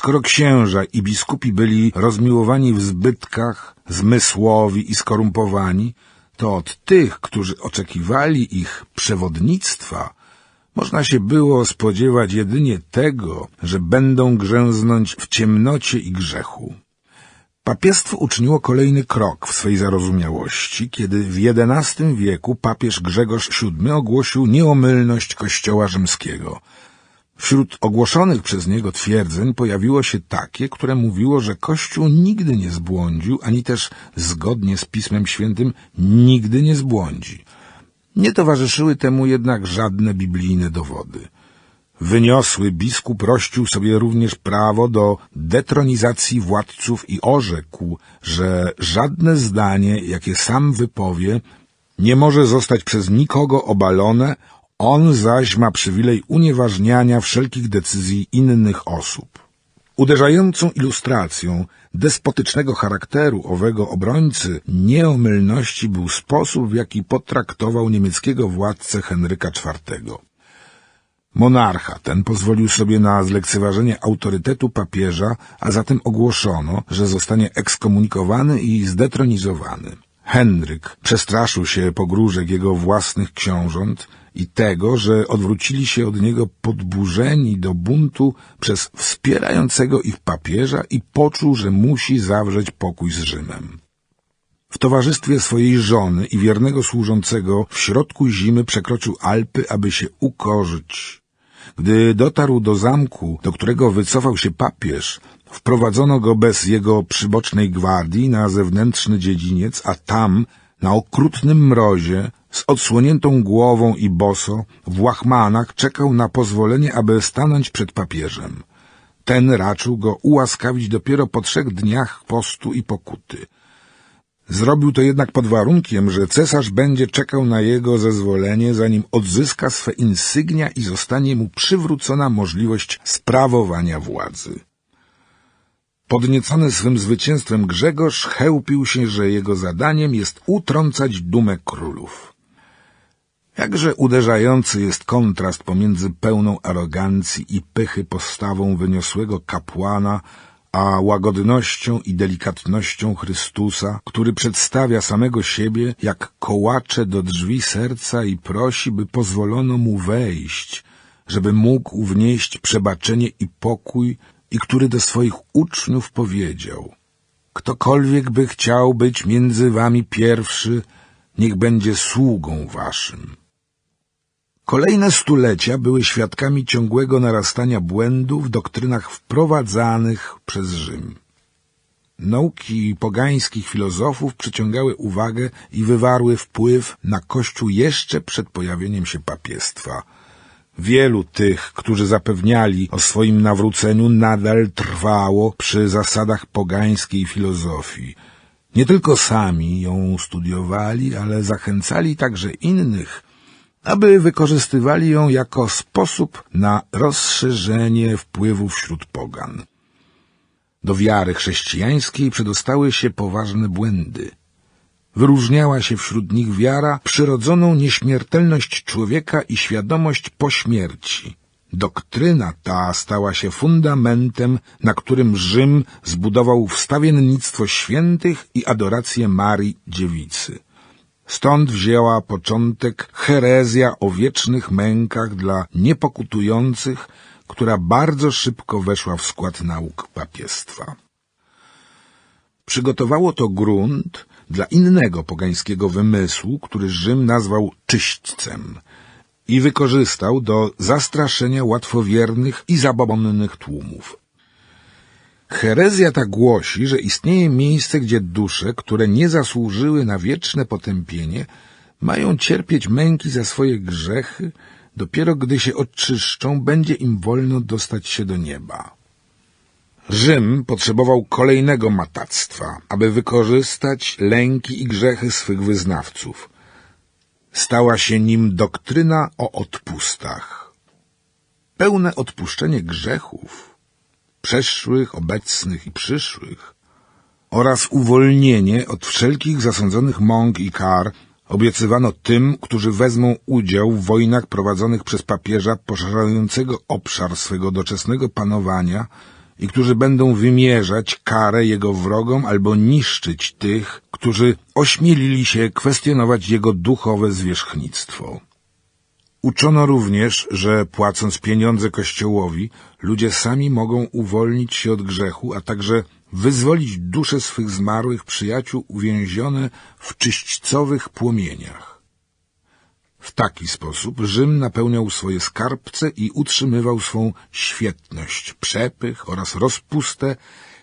Skoro księża i biskupi byli rozmiłowani w zbytkach, zmysłowi i skorumpowani, to od tych, którzy oczekiwali ich przewodnictwa, można się było spodziewać jedynie tego, że będą grzęznąć w ciemnocie i grzechu. Papiestwo uczyniło kolejny krok w swej zarozumiałości, kiedy w XI wieku papież Grzegorz VII ogłosił nieomylność Kościoła rzymskiego. Wśród ogłoszonych przez niego twierdzeń pojawiło się takie, które mówiło, że Kościół nigdy nie zbłądził, ani też zgodnie z Pismem Świętym nigdy nie zbłądzi. Nie towarzyszyły temu jednak żadne biblijne dowody. Wyniosły biskup rościł sobie również prawo do detronizacji władców i orzekł, że żadne zdanie, jakie sam wypowie, nie może zostać przez nikogo obalone, on zaś ma przywilej unieważniania wszelkich decyzji innych osób. Uderzającą ilustracją despotycznego charakteru owego obrońcy nieomylności był sposób, w jaki potraktował niemieckiego władcę Henryka IV. Monarcha ten pozwolił sobie na zlekceważenie autorytetu papieża, a zatem ogłoszono, że zostanie ekskomunikowany i zdetronizowany. Henryk przestraszył się pogróżek jego własnych książąt i tego, że odwrócili się od niego podburzeni do buntu przez wspierającego ich papieża i poczuł, że musi zawrzeć pokój z Rzymem. W towarzystwie swojej żony i wiernego służącego w środku zimy przekroczył Alpy, aby się ukorzyć. Gdy dotarł do zamku, do którego wycofał się papież, wprowadzono go bez jego przybocznej gwardii na zewnętrzny dziedziniec, a tam, na okrutnym mrozie, z odsłoniętą głową i boso, w łachmanach czekał na pozwolenie, aby stanąć przed papieżem. Ten raczył go ułaskawić dopiero po trzech dniach postu i pokuty. Zrobił to jednak pod warunkiem, że cesarz będzie czekał na jego zezwolenie, zanim odzyska swe insygnia i zostanie mu przywrócona możliwość sprawowania władzy. Podniecony swym zwycięstwem Grzegorz chełpił się, że jego zadaniem jest utrącać dumę królów. Jakże uderzający jest kontrast pomiędzy pełną arogancji i pychy postawą wyniosłego kapłana, a łagodnością i delikatnością Chrystusa, który przedstawia samego siebie jak kołacze do drzwi serca i prosi, by pozwolono mu wejść, żeby mógł wnieść przebaczenie i pokój, i który do swoich uczniów powiedział Ktokolwiek by chciał być między wami pierwszy, niech będzie sługą waszym. Kolejne stulecia były świadkami ciągłego narastania błędów w doktrynach wprowadzanych przez Rzym. Nauki pogańskich filozofów przyciągały uwagę i wywarły wpływ na Kościół jeszcze przed pojawieniem się papiestwa. Wielu tych, którzy zapewniali o swoim nawróceniu, nadal trwało przy zasadach pogańskiej filozofii. Nie tylko sami ją studiowali, ale zachęcali także innych, aby wykorzystywali ją jako sposób na rozszerzenie wpływu wśród pogan. Do wiary chrześcijańskiej przedostały się poważne błędy. Wyróżniała się wśród nich wiara przyrodzoną nieśmiertelność człowieka i świadomość po śmierci. Doktryna ta stała się fundamentem, na którym Rzym zbudował wstawiennictwo świętych i adorację Marii Dziewicy. Stąd wzięła początek herezja o wiecznych mękach dla niepokutujących, która bardzo szybko weszła w skład nauk papiestwa. Przygotowało to grunt dla innego pogańskiego wymysłu, który Rzym nazwał czyśćcem i wykorzystał do zastraszenia łatwowiernych i zabobonnych tłumów. Herezja ta głosi, że istnieje miejsce, gdzie dusze, które nie zasłużyły na wieczne potępienie, mają cierpieć męki za swoje grzechy, dopiero gdy się oczyszczą, będzie im wolno dostać się do nieba. Rzym potrzebował kolejnego matactwa, aby wykorzystać lęki i grzechy swych wyznawców. Stała się nim doktryna o odpustach. Pełne odpuszczenie grzechów, przeszłych, obecnych i przyszłych, oraz uwolnienie od wszelkich zasądzonych mąk i kar obiecywano tym, którzy wezmą udział w wojnach prowadzonych przez papieża poszerzającego obszar swego doczesnego panowania i którzy będą wymierzać karę jego wrogom albo niszczyć tych, którzy ośmielili się kwestionować jego duchowe zwierzchnictwo. Uczono również, że płacąc pieniądze Kościołowi, ludzie sami mogą uwolnić się od grzechu, a także wyzwolić dusze swych zmarłych przyjaciół uwięzione w czyśćcowych płomieniach. W taki sposób Rzym napełniał swoje skarbce i utrzymywał swą świetność, przepych oraz rozpustę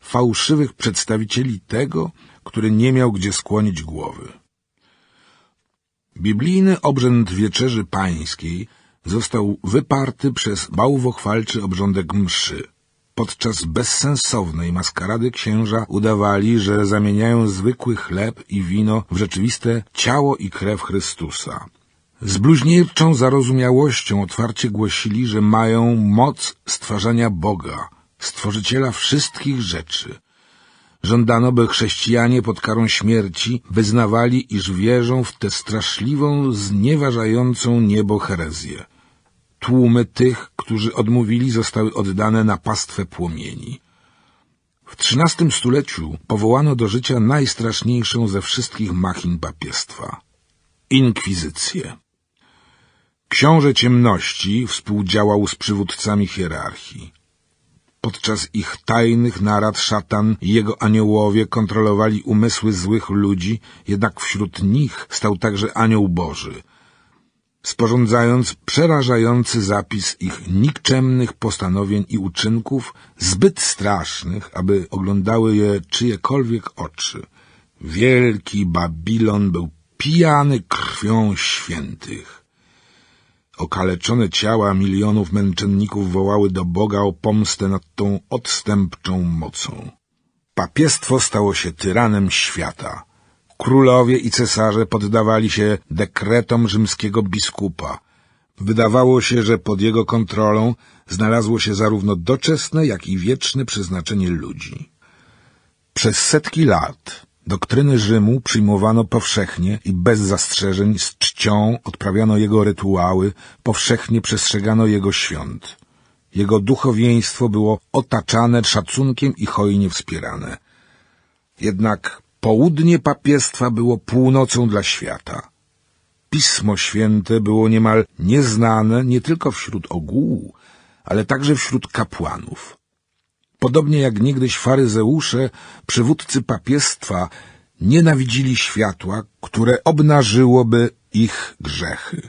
fałszywych przedstawicieli tego, który nie miał gdzie skłonić głowy. Biblijny obrzęd wieczerzy pańskiej został wyparty przez bałwochwalczy obrządek mszy. Podczas bezsensownej maskarady księża udawali, że zamieniają zwykły chleb i wino w rzeczywiste ciało i krew Chrystusa. Z bluźnierczą zarozumiałością otwarcie głosili, że mają moc stwarzania Boga, stworzyciela wszystkich rzeczy. Żądano, by chrześcijanie pod karą śmierci wyznawali, iż wierzą w tę straszliwą, znieważającą niebo herezję. Tłumy tych, którzy odmówili, zostały oddane na pastwę płomieni. W XIII stuleciu powołano do życia najstraszniejszą ze wszystkich machin papiestwa — inkwizycję. Książę ciemności współdziałał z przywódcami hierarchii. Podczas ich tajnych narad szatan i jego aniołowie kontrolowali umysły złych ludzi, jednak wśród nich stał także anioł Boży, sporządzając przerażający zapis ich nikczemnych postanowień i uczynków, zbyt strasznych, aby oglądały je czyjekolwiek oczy. Wielki Babilon był pijany krwią świętych. Okaleczone ciała milionów męczenników wołały do Boga o pomstę nad tą odstępczą mocą. Papiestwo stało się tyranem świata. Królowie i cesarze poddawali się dekretom rzymskiego biskupa. Wydawało się, że pod jego kontrolą znalazło się zarówno doczesne, jak i wieczne przeznaczenie ludzi. Przez setki lat Doktryny Rzymu przyjmowano powszechnie i bez zastrzeżeń, z czcią odprawiano jego rytuały, powszechnie przestrzegano jego świąt. Jego duchowieństwo było otaczane szacunkiem i hojnie wspierane. Jednak południe papiestwa było północą dla świata. Pismo Święte było niemal nieznane nie tylko wśród ogółu, ale także wśród kapłanów. Podobnie jak niegdyś faryzeusze, przywódcy papiestwa nienawidzili światła, które obnażyłoby ich grzechy.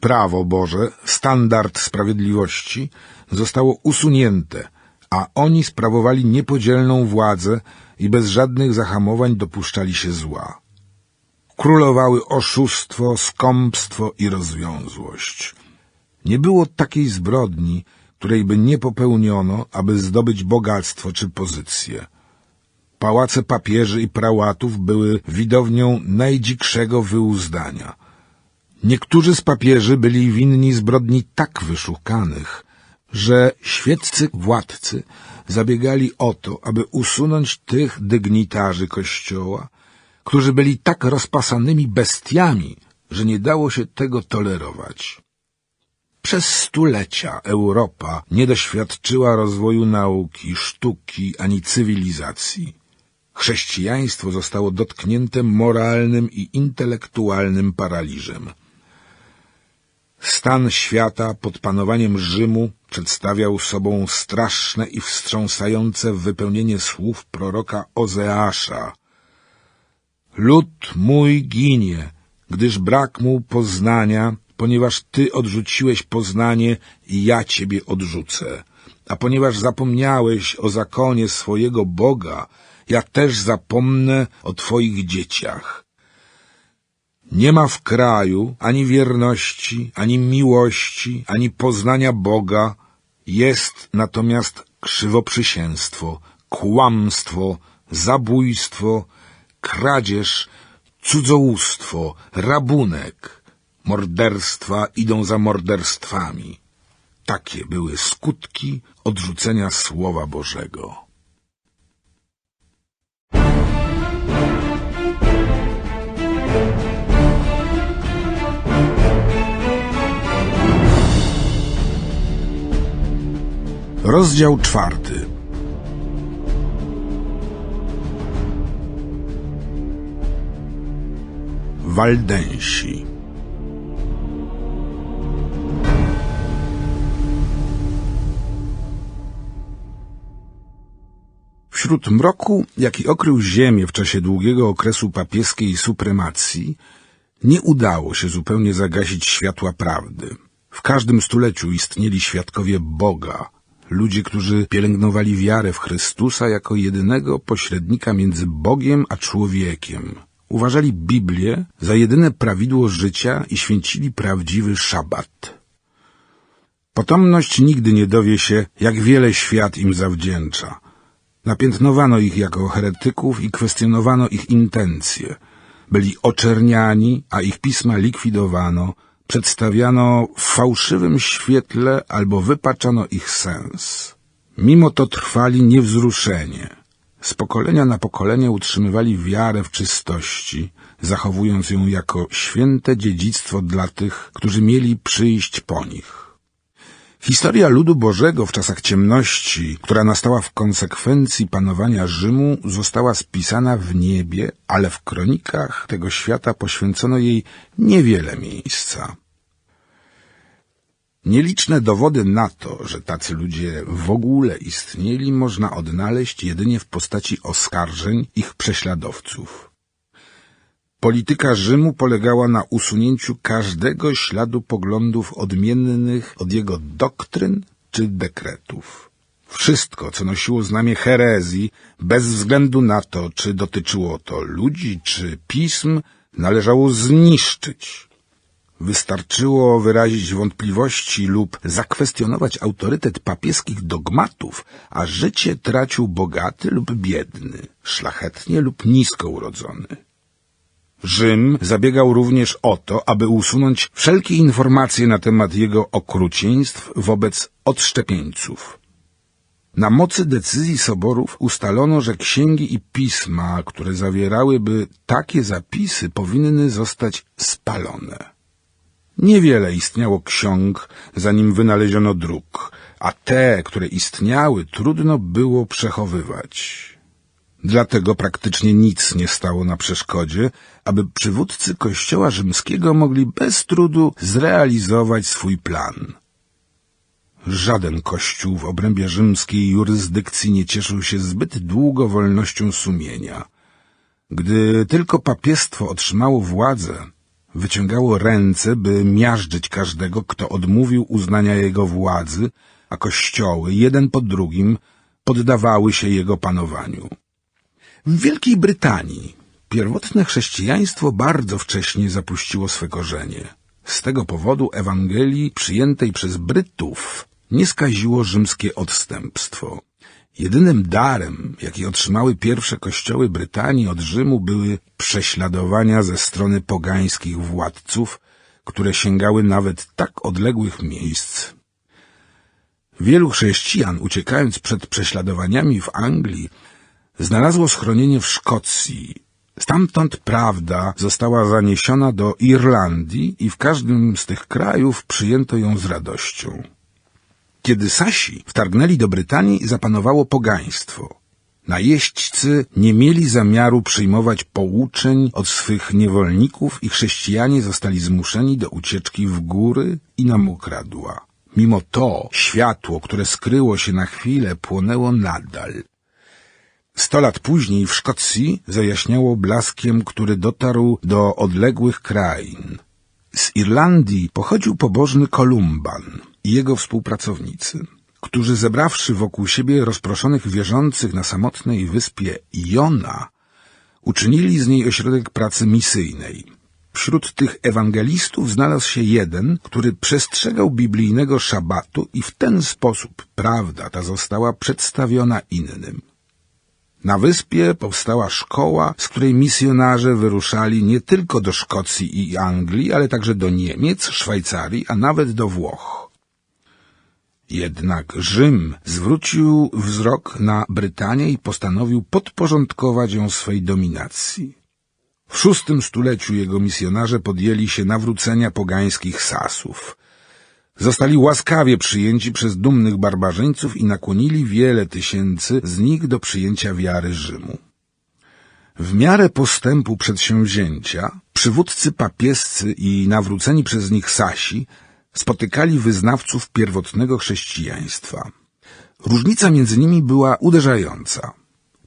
Prawo Boże, standard sprawiedliwości, zostało usunięte, a oni sprawowali niepodzielną władzę i bez żadnych zahamowań dopuszczali się zła. Królowały oszustwo, skąpstwo i rozwiązłość. Nie było takiej zbrodni, której by nie popełniono, aby zdobyć bogactwo czy pozycję. Pałace papieży i prałatów były widownią najdzikszego wyuzdania. Niektórzy z papieży byli winni zbrodni tak wyszukanych, że świeccy władcy zabiegali o to, aby usunąć tych dygnitarzy kościoła, którzy byli tak rozpasanymi bestiami, że nie dało się tego tolerować. Przez stulecia Europa nie doświadczyła rozwoju nauki, sztuki ani cywilizacji. Chrześcijaństwo zostało dotknięte moralnym i intelektualnym paraliżem. Stan świata pod panowaniem Rzymu przedstawiał sobą straszne i wstrząsające wypełnienie słów proroka Ozeasza. Lud mój ginie, gdyż brak mu poznania ponieważ Ty odrzuciłeś poznanie i ja Ciebie odrzucę. A ponieważ zapomniałeś o zakonie swojego Boga, ja też zapomnę o Twoich dzieciach. Nie ma w kraju ani wierności, ani miłości, ani poznania Boga, jest natomiast krzywoprzysięstwo, kłamstwo, zabójstwo, kradzież, cudzołóstwo, rabunek – Morderstwa idą za morderstwami. Takie były skutki odrzucenia Słowa Bożego. Rozdział czwarty. Waldensi. Wśród mroku, jaki okrył ziemię w czasie długiego okresu papieskiej supremacji, nie udało się zupełnie zagasić światła prawdy. W każdym stuleciu istnieli świadkowie Boga, ludzie, którzy pielęgnowali wiarę w Chrystusa jako jedynego pośrednika między Bogiem a człowiekiem. Uważali Biblię za jedyne prawidło życia i święcili prawdziwy szabat. Potomność nigdy nie dowie się, jak wiele świat im zawdzięcza. Napiętnowano ich jako heretyków i kwestionowano ich intencje. Byli oczerniani, a ich pisma likwidowano, przedstawiano w fałszywym świetle albo wypaczano ich sens. Mimo to trwali niewzruszenie. Z pokolenia na pokolenie utrzymywali wiarę w czystości, zachowując ją jako święte dziedzictwo dla tych, którzy mieli przyjść po nich. Historia ludu Bożego w czasach ciemności, która nastała w konsekwencji panowania Rzymu, została spisana w niebie, ale w kronikach tego świata poświęcono jej niewiele miejsca. Nieliczne dowody na to, że tacy ludzie w ogóle istnieli, można odnaleźć jedynie w postaci oskarżeń ich prześladowców. Polityka Rzymu polegała na usunięciu każdego śladu poglądów odmiennych od jego doktryn czy dekretów. Wszystko, co nosiło znamie herezji, bez względu na to, czy dotyczyło to ludzi czy pism, należało zniszczyć. Wystarczyło wyrazić wątpliwości lub zakwestionować autorytet papieskich dogmatów, a życie tracił bogaty lub biedny, szlachetnie lub nisko urodzony. Rzym zabiegał również o to, aby usunąć wszelkie informacje na temat jego okrucieństw wobec odszczepieńców. Na mocy decyzji soborów ustalono, że księgi i pisma, które zawierałyby takie zapisy, powinny zostać spalone. Niewiele istniało ksiąg, zanim wynaleziono druk, a te, które istniały, trudno było przechowywać. Dlatego praktycznie nic nie stało na przeszkodzie, aby przywódcy kościoła rzymskiego mogli bez trudu zrealizować swój plan. Żaden kościół w obrębie rzymskiej jurysdykcji nie cieszył się zbyt długo wolnością sumienia. Gdy tylko papiestwo otrzymało władzę, wyciągało ręce, by miażdżyć każdego, kto odmówił uznania jego władzy, a kościoły, jeden po drugim, poddawały się jego panowaniu. W Wielkiej Brytanii pierwotne chrześcijaństwo bardzo wcześnie zapuściło swe korzenie. Z tego powodu Ewangelii przyjętej przez Brytów nie skaziło rzymskie odstępstwo. Jedynym darem, jaki otrzymały pierwsze kościoły Brytanii od Rzymu, były prześladowania ze strony pogańskich władców, które sięgały nawet tak odległych miejsc. Wielu chrześcijan, uciekając przed prześladowaniami w Anglii, znalazło schronienie w Szkocji. Stamtąd prawda została zaniesiona do Irlandii i w każdym z tych krajów przyjęto ją z radością. Kiedy Sasi wtargnęli do Brytanii, zapanowało pogaństwo. Najeźdźcy nie mieli zamiaru przyjmować pouczeń od swych niewolników i chrześcijanie zostali zmuszeni do ucieczki w góry i na mokradła. Mimo to światło, które skryło się na chwilę, płonęło nadal. Sto lat później w Szkocji zajaśniało blaskiem, który dotarł do odległych krain. Z Irlandii pochodził pobożny Kolumban i jego współpracownicy, którzy zebrawszy wokół siebie rozproszonych wierzących na samotnej wyspie Jona, uczynili z niej ośrodek pracy misyjnej. Wśród tych ewangelistów znalazł się jeden, który przestrzegał biblijnego szabatu i w ten sposób prawda ta została przedstawiona innym. Na wyspie powstała szkoła, z której misjonarze wyruszali nie tylko do Szkocji i Anglii, ale także do Niemiec, Szwajcarii, a nawet do Włoch. Jednak Rzym zwrócił wzrok na Brytanię i postanowił podporządkować ją swej dominacji. W szóstym stuleciu jego misjonarze podjęli się nawrócenia pogańskich Sasów. Zostali łaskawie przyjęci przez dumnych barbarzyńców i nakłonili wiele tysięcy z nich do przyjęcia wiary Rzymu. W miarę postępu przedsięwzięcia przywódcy papiescy i nawróceni przez nich Sasi spotykali wyznawców pierwotnego chrześcijaństwa. Różnica między nimi była uderzająca.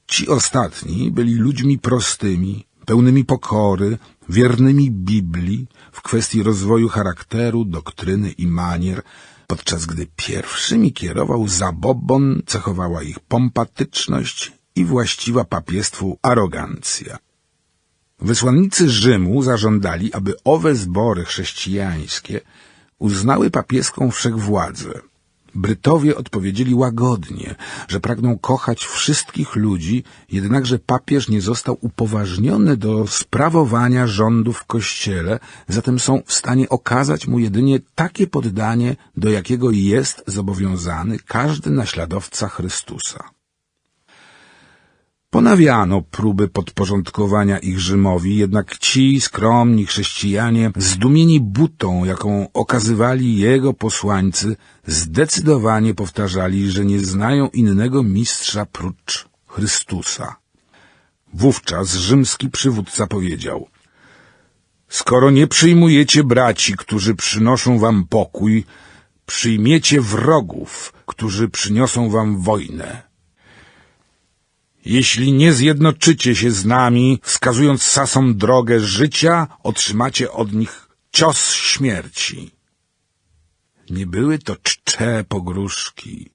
Ci ostatni byli ludźmi prostymi, pełnymi pokory, wiernymi Biblii w kwestii rozwoju charakteru, doktryny i manier, podczas gdy pierwszymi kierował zabobon, cechowała ich pompatyczność i właściwa papiestwu arogancja. Wysłannicy Rzymu zażądali, aby owe zbory chrześcijańskie uznały papieską wszechwładzę. Brytowie odpowiedzieli łagodnie, że pragną kochać wszystkich ludzi, jednakże papież nie został upoważniony do sprawowania rządów w kościele, zatem są w stanie okazać mu jedynie takie poddanie, do jakiego jest zobowiązany każdy naśladowca Chrystusa. Ponawiano próby podporządkowania ich Rzymowi, jednak ci skromni chrześcijanie, zdumieni butą, jaką okazywali jego posłańcy, zdecydowanie powtarzali, że nie znają innego mistrza prócz Chrystusa. Wówczas rzymski przywódca powiedział Skoro nie przyjmujecie braci, którzy przynoszą wam pokój, przyjmiecie wrogów, którzy przyniosą wam wojnę. Jeśli nie zjednoczycie się z nami, wskazując Sasom drogę życia, otrzymacie od nich cios śmierci. Nie były to czcze pogróżki.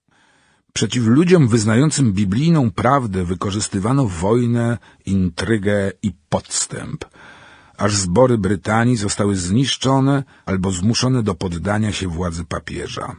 Przeciw ludziom wyznającym biblijną prawdę wykorzystywano wojnę, intrygę i podstęp, aż zbory Brytanii zostały zniszczone albo zmuszone do poddania się władzy papieża.